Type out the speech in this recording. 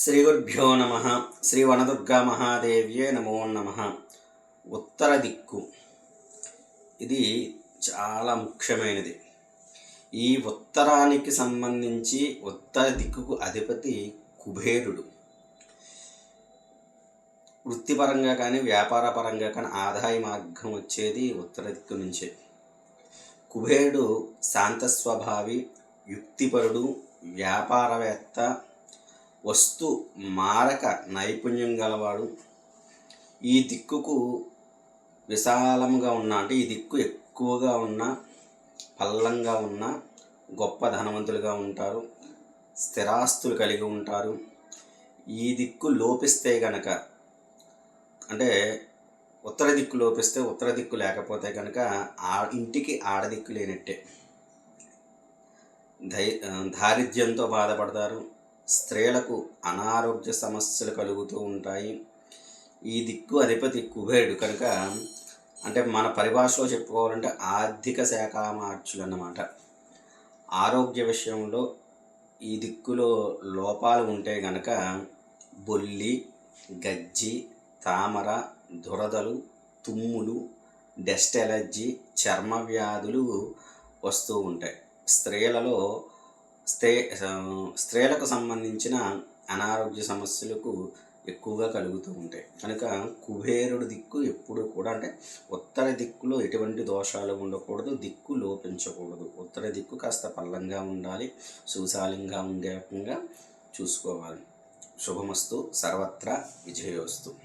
శ్రీ గురుభ్యో నమ శ్రీ వనదుర్గా మహాదేవ్యే నమో నమ. ఉత్తర దిక్కు. ఇది చాలా ముఖ్యమైనది. ఈ ఉత్తరానికి సంబంధించి ఉత్తర దిక్కుకు అధిపతి కుబేరుడు. వృత్తిపరంగా కానీ వ్యాపార పరంగా కానీ ఆదాయ మార్గం వచ్చేది ఉత్తర దిక్కు నుంచే. కుబేరుడు శాంత స్వభావి యుక్తిపరుడు వ్యాపారవేత్త వస్తు మారక నైపుణ్యం గలవాడు ఈ దిక్కుకు విశాలంగా ఉన్న అంటే ఈ దిక్కు ఎక్కువగా ఉన్న పల్లంగా ఉన్న గొప్ప ధనవంతులుగా ఉంటారు స్థిరాస్తులు కలిగి ఉంటారు. ఈ దిక్కు లోపిస్తే గనక అంటే ఉత్తర దిక్కు లోపిస్తే ఉత్తర దిక్కు లేకపోతే కనుక ఆ ఇంటికి ఆడదిక్కు లేనట్టే. దై దారిద్ర్యంతో బాధపడతారు స్త్రీలకు అనారోగ్య సమస్యలు కలుగుతూ ఉంటాయి. ఈ దిక్కు అధిపతి కుబేరుడు. కనుక అంటే మన పరిభాషలో చెప్పుకోవాలంటే ఆర్థిక శాఖ మార్చులు అన్నమాట ఆరోగ్య విషయంలో ఈ దిక్కులో లోపాలు ఉంటే గనక బొల్లి గజ్జి తామర దురదలు తుమ్ములు డస్ట్ ఎలర్జీ చర్మ వ్యాధులు వస్తూ ఉంటాయి. స్త్రీలలో స్త్రీ స్త్రీలకు సంబంధించిన అనారోగ్య సమస్యలకు ఎక్కువగా కలుగుతూ ఉంటాయి. కనుక కుబేరుడు దిక్కు ఎప్పుడు కూడా అంటే ఉత్తర దిక్కులో ఎటువంటి దోషాలు ఉండకూడదు దిక్కు లోపించకూడదు. ఉత్తర దిక్కు కాస్త పల్లంగా ఉండాలి సుశాలంగా ఉండే రకంగా చూసుకోవాలి. శుభమస్తు సర్వత్రా విజయోస్తు.